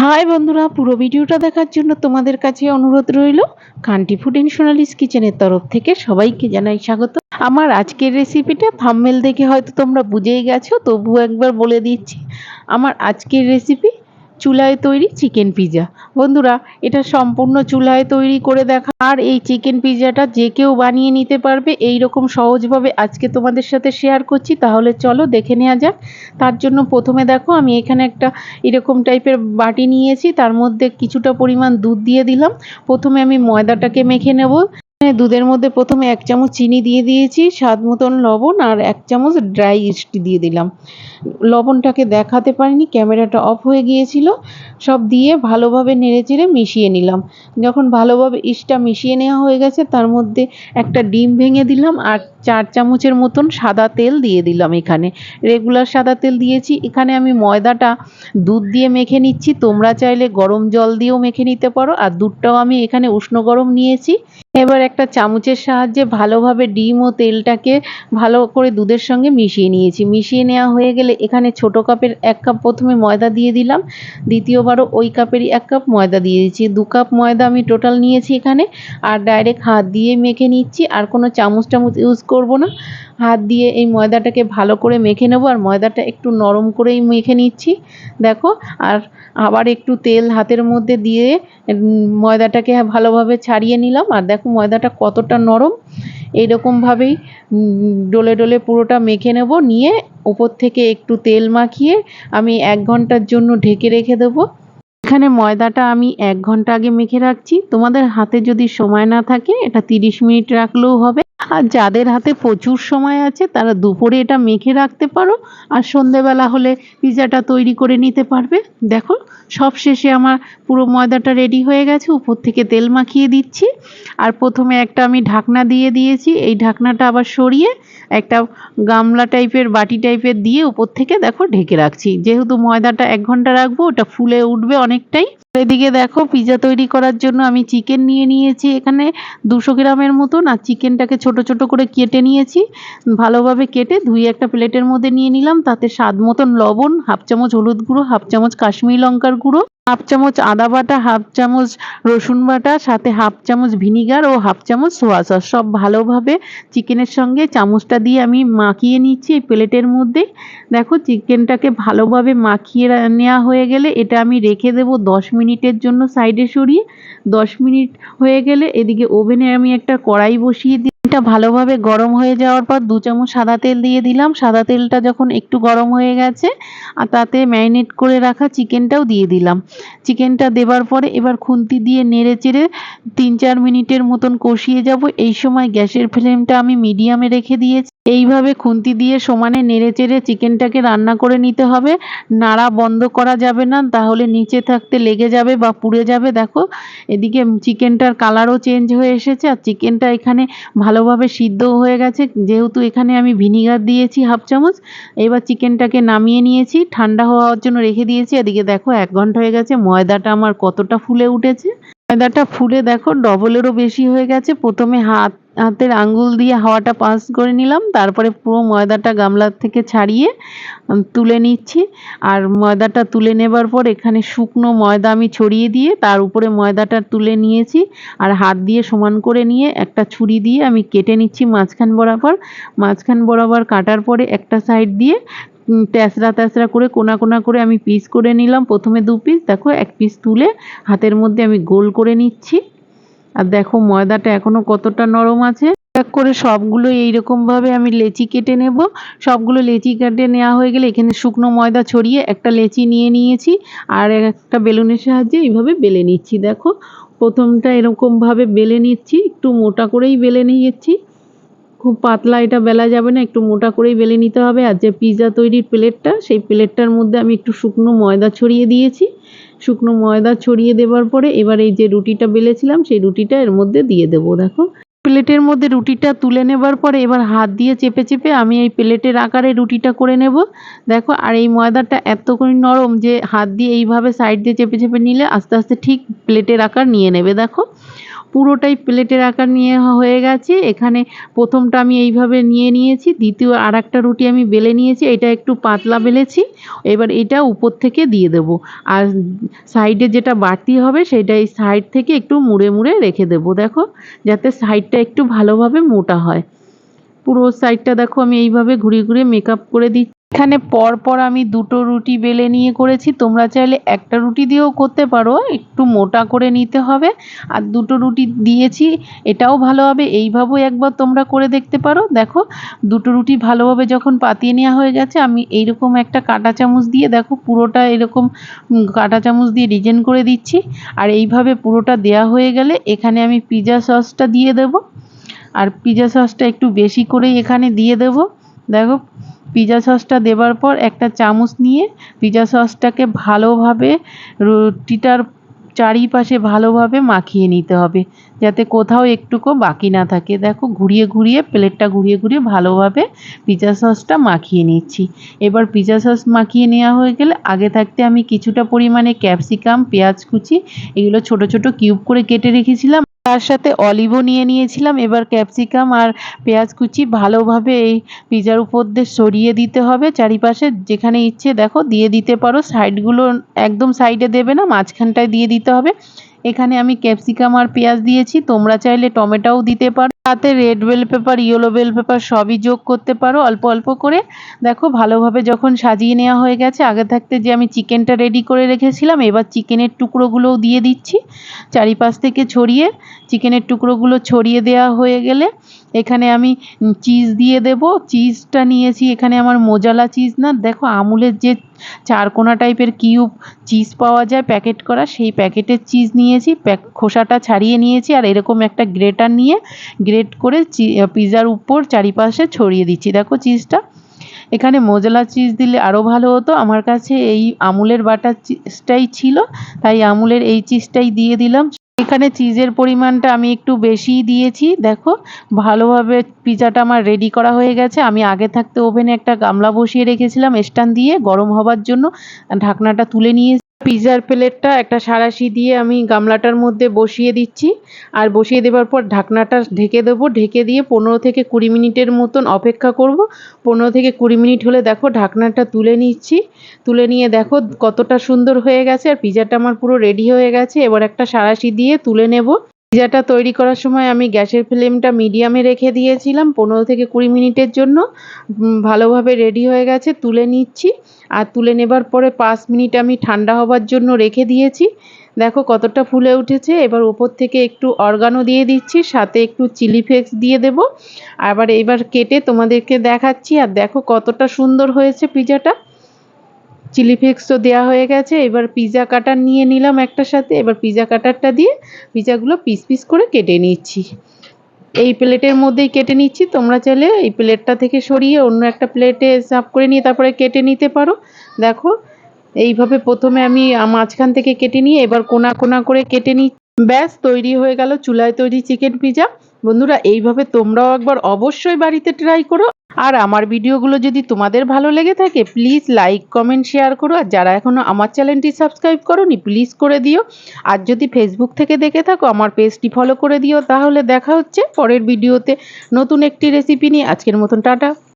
High বন্ধুরা, পুরো ভিডিওটা দেখার জন্য তোমাদের কাছে অনুরোধ রইল। কান্টি ফুড ইন সোনালিস কিচেনের তরফ থেকে সবাইকে জানাই স্বাগত। আমার আজকের রেসিপিটা থামমেল দেখে হয়তো তোমরা বুঝেই গেছো, তবুও একবার বলে দিচ্ছি। আমার আজকের রেসিপি চুলায় তৈরি চিকেন পিজা বন্ধুরা, এটা সম্পূর্ণ চুলায় তৈরি করে দেখা। আর এই চিকেন পিৎজাটা যে কেউ বানিয়ে নিতে পারবে এই রকম সহজভাবে আজকে তোমাদের সাথে শেয়ার করছি। তাহলে চলো দেখে নেওয়া যাক। তার জন্য প্রথমে দেখো, আমি এখানে একটা এরকম টাইপের বাটি নিয়েছি। তার মধ্যে কিছুটা পরিমাণ দুধ দিয়ে দিলাম। প্রথমে আমি ময়দাটাকে মেখে নেব। দুধের মধ্যে প্রথমে এক চামচ চিনি দিয়ে দিয়েছি, স্বাদ মতন লবণ আর এক চামচ ড্রাই ইস্ট দিয়ে দিলাম। লবণটাকে দেখাতে পারিনি, ক্যামেরাটা অফ হয়ে গিয়েছিল। সব দিয়ে ভালোভাবে নেড়েচেড়ে মিশিয়ে নিলাম। যখন ভালোভাবে ইস্টটা মিশিয়ে নেওয়া হয়ে গেছে, তার মধ্যে একটা ডিম ভেঙে দিলাম আর চার চামচের মতন সাদা তেল দিয়ে দিলাম এখানে। রেগুলার সাদা তেল দিয়েছি। এখানে আমি ময়দাটা দুধ দিয়ে মেখে নিচ্ছি। তোমরা চাইলে গরম জল দিয়েও মেখে নিতে পারো। আর দুধটাও আমি এখানে উষ্ণ গরম নিয়েছি। এবার একটা চামচের সাহায্যে ভালোভাবে ডিম ও তেলটাকে ভালো করে দুধের সঙ্গে মিশিয়ে নিয়েছি। মিশিয়ে নেওয়া হয়ে গেলে এখানে ছোট কাপের এক কাপ প্রথমে ময়দা দিয়ে দিলাম। দ্বিতীয়বারও ওই কাপেরই এক কাপ ময়দা দিয়ে দিচ্ছি দু কাপ ময়দা আমি টোটাল নিয়েছি এখানে। আর ডাইরেক্ট হাত দিয়ে মেখে নিচ্ছি। আর কোনো চামচ টামচ ইউজ করব না। হাত দিয়ে এই ময়দাটাকে ভালো করে মেখে নেব, আর ময়দাটা একটু নরম করেই মেখে নিচ্ছি। দেখো, আর আবার একটু তেল হাতের মধ্যে দিয়ে ময়দাটাকে ভালোভাবে ছাড়িয়ে নিলাম। আর দেখো, ময়দাটা কতটা নরম। এইরকমভাবেই ডলে ডলে পুরোটা মেখে নেব। নিয়ে ওপর থেকে একটু তেল মাখিয়ে আমি এক ঘণ্টার জন্য ঢেকে রেখে দেবো। এখানে ময়দাটা আমি এক ঘণ্টা আগে মেখে রাখছি। তোমাদের হাতে যদি সময় না থাকে, এটা তিরিশ মিনিট রাখলেও হবে। আর যাদের হাতে প্রচুর সময় আছে, তারা দুপুরে এটা মেখে রাখতে পারো, আর সন্ধেবেলা হলে পিৎজাটা তৈরি করে নিতে পারবে। দেখো, সব শেষে আমার পুরো ময়দাটা রেডি হয়ে গেছে, উপর থেকে তেল মাখিয়ে দিচ্ছি। আর প্রথমে একটা আমি ঢাকনা দিয়ে দিয়েছি, এই ঢাকনাটা আবার সরিয়ে একটা গামলা টাইপের বাটি টাইপের দিয়ে উপর থেকে দেখো ঢেকে রাখছি। যেহেতু ময়দাটা এক ঘণ্টা রাখব, ওটা ফুলে উঠবে অনেকটাই। এদিকে দেখো পিৎজা তৈরি করার জন্য আমি চিকেন নিয়ে নিয়েছি এখানে দুশো গ্রামের মতন, আর চিকেনটাকে ছোট ছোট ছোট করে কেটে নিয়েছি। ভালোভাবে কেটে ধুয়ে একটা প্লেটের মধ্যে নিয়ে নিলাম। তাতে স্বাদ মতন লবণ, হাফ চামচ হলুদ গুঁড়ো, হাফ চামচ কাশ্মীরি লঙ্কার গুঁড়ো, হাফ চামচ আদা বাটা, হাফ চামচ রসুন বাটা, সাথে হাফ চামচ ভিনিগার ও হাফ চামচ সোয়া সস। সব ভালোভাবে চিকেনের সঙ্গে চামচটা দিয়ে আমি মাখিয়ে নিচ্ছি এই প্লেটের মধ্যে। দেখো চিকেনটাকে ভালোভাবে মাখিয়ে নেওয়া হয়ে গেলে এটা আমি রেখে দেব দশ মিনিটের জন্য সাইডে সরিয়ে। দশ মিনিট হয়ে গেলে এদিকে ওভেনে আমি একটা কড়াই বসিয়ে দিই এটা ভালোভাবে গরম হয়ে যাওয়ার পর দু চামচ সাদা তেল দিয়ে দিলাম। সাদা তেলটা যখন একটু গরম হয়ে গেছে, আর তাতে ম্যারিনেট করে রাখা চিকেনটাও দিয়ে দিলাম। চিকেনটা দেবার পরে এবার খুন্তি দিয়ে নেড়ে চেড়ে তিন চার মিনিটের মতন কষিয়ে যাব। এই সময় গ্যাসের ফ্লেমটা আমি মিডিয়ামে রেখে দিয়েছি। এইভাবে খুন্তি দিয়ে সমানে নেড়ে চেড়ে চিকেনটাকে রান্না করে নিতে হবে। নাড়া বন্ধ করা যাবে না, তাহলে নিচে থাকতে লেগে যাবে বা পুড়ে যাবে। দেখো, এদিকে চিকেনটার কালারও চেঞ্জ হয়ে এসেছে, আর চিকেনটা এখানে ভালোভাবে সিদ্ধ হয়ে গেছে। যেহেতু এখানে আমি ভিনিগার দিয়েছি হাফ চামচ, এবার চিকেনটাকে নামিয়ে নিয়েছি। ঠান্ডা হওয়ার জন্য রেখে দিয়েছি। এদিকে দেখো, এক ঘণ্টা হয়ে গেছে। ময়দাটা আমার কতটা ফুলে উঠেছে। ময়দাটা ফুলে দেখো ডবলেরও বেশি হয়ে গেছে। প্রথমে হাত হাতের আঙ্গুল দিয়ে হাওয়াটা পাস করে নিলাম। তারপরে পুরো ময়দাটা গামলার থেকে ছাড়িয়ে তুলে নিচ্ছি। আর ময়দাটা তুলে নেবার পর এখানে শুকনো ময়দা আমি ছড়িয়ে দিয়ে তার উপরে ময়দাটা তুলে নিয়েছি। আর হাত দিয়ে সমান করে নিয়ে একটা ছুরি দিয়ে আমি কেটে নিচ্ছি মাঝখান বরাবর। মাঝখান বরাবর কাটার পরে একটা সাইড দিয়ে ট্যাসরা ট্যাসরা করে কোনা কোনা করে আমি পিস করে নিলাম। প্রথমে দু পিস দেখো, এক পিস তুলে হাতের মধ্যে আমি গোল করে নিচ্ছি। আর দেখো ময়দাটা এখনও কতটা নরম আছে। এক করে সবগুলো এইরকমভাবে আমি লেচি কেটে নেব। সবগুলো লেচি কেটে নেওয়া হয়ে গেলে এখানে শুকনো ময়দা ছড়িয়ে একটা লেচি নিয়ে নিয়েছি। আর একটা বেলুনের সাহায্যে এইভাবে বেলে নিচ্ছি, দেখো। প্রথমটা এরকমভাবে বেলে নিচ্ছি, একটু মোটা করেই বেলে নিয়েছি। খুব পাতলা এটা বেলা যাবে না, একটু মোটা করেই বেলে নিতে হবে। আর যে পিৎজা তৈরির প্লেটটা, সেই প্লেটটার মধ্যে আমি একটু শুকনো ময়দা ছড়িয়ে দিয়েছি। শুকনো ময়দা ছড়িয়ে দেওয়ার পরে এবার এই যে রুটিটা বেলেছিলাম, সেই রুটিটা এর মধ্যে দিয়ে দেবো, দেখো। প্লেটের মধ্যে রুটিটা তুলে নেবার পরে এবার হাত দিয়ে চেপে চেপে আমি এই প্লেটের আকারে রুটিটা করে নেব। দেখো, আর এই ময়দাটা এত করে নরম যে হাত দিয়ে এইভাবে সাইড দিয়ে চেপে চেপে নিলে আস্তে আস্তে ঠিক প্লেটের আকার নিয়ে নেবে, দেখো। পুরোটাই প্লেটের আকার নিয়ে হয়ে গেছে। এখানে প্রথমটা আমি এইভাবে নিয়ে নিয়েছি, দ্বিতীয় আর একটা রুটি আমি বেলে নিয়েছি, এটা একটু পাতলা বেলেছি, এবার এটা উপর থেকে দিয়ে দেব। আর সাইডে যেটা বাড়তি হবে সেটা এই সাইড থেকে একটু মুড়ে মুড়ে রেখে দেব, দেখো, যাতে সাইডটা একটু ভালোভাবে মোটা হয়। পুরো সাইডটা দেখো, আমি এইভাবে ঘুরিয়ে ঘুরিয়ে মেকআপ করে দিচ্ছি। এখানে পর পর আমি দুটো রুটি বেলে নিয়ে করেছি। তোমরা চাইলে একটা রুটি দিয়েও করতে পারো, একটু মোটা করে নিতে হবে। আর দুটো রুটি দিয়েছি, এটাও ভালো হবে। এইভাবেও একবার তোমরা করে দেখতে পারো। দেখো, দুটো রুটি ভালোভাবে যখন পাতিয়ে নেওয়া হয়ে গেছে, আমি এইরকম একটা কাঁটা চামচ দিয়ে, দেখো পুরোটা এরকম কাঁটা চামচ দিয়ে ডিজাইন করে দিচ্ছি। আর এইভাবে পুরোটা দেয়া হয়ে গেলে এখানে আমি পিৎজা সসটা দিয়ে দেবো। আর পিৎজা সসটা একটু বেশি করেই এখানে দিয়ে দেবো। দেখো পিৎজা সসটা দেবার পর একটা চামচ নিয়ে পিৎজা সসটাকে ভালোভাবে রুটিটার চারিপাশে ভালোভাবে মাখিয়ে নিতে হবে। যাতে কোথাও একটুকু বাকি না থাকে। দেখো, ঘুরিয়ে ঘুরিয়ে প্লেটটা ঘুরিয়ে ঘুরিয়ে ভালোভাবে পিৎজা সসটা মাখিয়ে নিচ্ছি। এবার পিৎজা সস মাখিয়ে নেওয়া হয়ে গেলে আগে থাকতে আমি কিছুটা পরিমাণে ক্যাপসিকাম পেঁয়াজ কুচি, এগুলো ছোট ছোট কিউব করে কেটে রেখেছিলাম। তার সাথে অলিভও নিয়ে নিয়েছিলাম। এবার ক্যাপসিকাম আর পেঁয়াজ কুচি ভালোভাবে এই পিজার উপর দিয়ে সরিয়ে দিতে হবে। চারিপাশে যেখানে ইচ্ছে দেখো, দিয়ে দিতে পারো। সাইডগুলো একদম সাইডে দেবে না, মাঝখানটায় দিয়ে দিতে হবে। এখানে আমি ক্যাপসিকাম আর পেঁয়াজ দিয়েছি। তোমরা চাইলে টমেটোও দিতে পারো। তাতে red bell pepper yellow bell pepper সবই যোগ করতে পারো অল্প অল্প করে। দেখো, ভালোভাবে যখন সাজিয়ে নেওয়া হয়ে গেছে, আগে থাকতে যে আমি চিকেনটা রেডি করে রেখেছিলাম, এবার চিকেনের টুকরোগুলোও দিয়ে দিচ্ছি। চারিপাশ থেকে ছড়িয়ে চিকেনের টুকরোগুলো ছড়িয়ে দেওয়া হয়ে গেলে এখানে আমি চিজ দিয়ে দেব। চিজটা নিয়েছি এখানে আমার মোজালা চিজ না, দেখো আমুলের যে চারকোনা টাইপের কিউব চিজ পাওয়া যায় প্যাকেট করা, সেই প্যাকেটের চিজ নিয়েছি, প্যাক খোসাটা ছাড়িয়ে নিয়েছি আর এরকম একটা গ্রেটার নিয়ে গ্রেট করে পিৎজার উপর চারিপাশে ছড়িয়ে দিচ্ছি। দেখো চিজটা এখানে মোজলা চিজ দিলে আরও ভালো হতো। আমার কাছে এই আমুলের বাটার চিজটাই ছিল, তাই আমুলের এই চিজটাই দিয়ে দিলাম। এখানে চিজের পরিমাণটা আমি একটু বেশিই দিয়েছি। দেখো, ভালোভাবে পিজাটা আমার রেডি করা হয়ে গেছে। আমি আগে থাকতে ওভেনে একটা গামলা বসিয়ে রেখেছিলাম স্ট্যান্ড দিয়ে গরম হবার জন্য। ঢাকনাটা তুলে নিয়ে পিজার প্লেটটা একটা সাঁড়াশি দিয়ে আমি গামলাটার মধ্যে বসিয়ে দিচ্ছি। আর বসিয়ে দেওয়ার পর ঢাকনাটা ঢেকে দেবো। ঢেকে দিয়ে পনেরো থেকে কুড়ি মিনিটের মতন অপেক্ষা করব। পনেরো থেকে কুড়ি মিনিট হলে দেখো ঢাকনাটা তুলে নিচ্ছি। তুলে নিয়ে দেখো কতটা সুন্দর হয়ে গেছে। আর পিজাটা আমার পুরো রেডি হয়ে গেছে। এবার একটা সাঁড়াশি দিয়ে তুলে নেব। পিজাটা তৈরি করার সময় আমি গ্যাসের ফ্লেমটা মিডিয়ামে রেখে দিয়েছিলাম, পনেরো থেকে কুড়ি মিনিটের জন্য। ভালোভাবে রেডি হয়ে গেছে, তুলে নিচ্ছি। আর তুলে নেবার পরে পাঁচ মিনিট আমি ঠান্ডা হবার জন্য রেখে দিয়েছি। দেখো কতটা ফুলে উঠেছে। এবার ওপর থেকে একটু অর্গানো দিয়ে দিচ্ছি, সাথে একটু চিলি ফ্লেক্স দিয়ে দেব। আবার এবার কেটে তোমাদেরকে দেখাচ্ছি। আর দেখো কতটা সুন্দর হয়েছে পিজাটা চিলি ফ্লেক্স তো দেওয়া হয়ে গেছে, এবার পিজা কাটার নিয়ে নিলাম একটা সাথে, এবার পিজা কাটারটা দিয়ে পিজাগুলো পিস পিস করে কেটে নিচ্ছি। এই প্লেটের মধ্যেই কেটে নিচ্ছি, তোমরা চাইলে এই প্লেটটা থেকে সরিয়ে অন্য একটা প্লেটে সাফ করে নিয়ে তারপরে কেটে নিতে পারো। দেখো, এইভাবে প্রথমে আমি মাঝখান থেকে কেটে নিয়ে এবার কোনা কোনা করে কেটে নিই ব্যাস, তৈরি হয়ে গেল চুলায় তৈরি চিকেন পিজা। বন্ধুরা, এইভাবে তোমরাও একবার অবশ্যই বাড়িতে ট্রাই করো। আর আমার ভিডিওগুলো যদি তোমাদের ভালো লেগে থাকে প্লিজ লাইক কমেন্ট শেয়ার করো। আর যারা এখনও আমার চ্যানেলটি সাবস্ক্রাইব করোনি প্লিজ করে দিও। আর যদি ফেসবুক থেকে দেখে থাকো, আমার পেজটি ফলো করে দিও। তাহলে দেখা হচ্ছে পরের ভিডিওতে নতুন একটি রেসিপি নিয়ে। আজকের মতন, টাটা।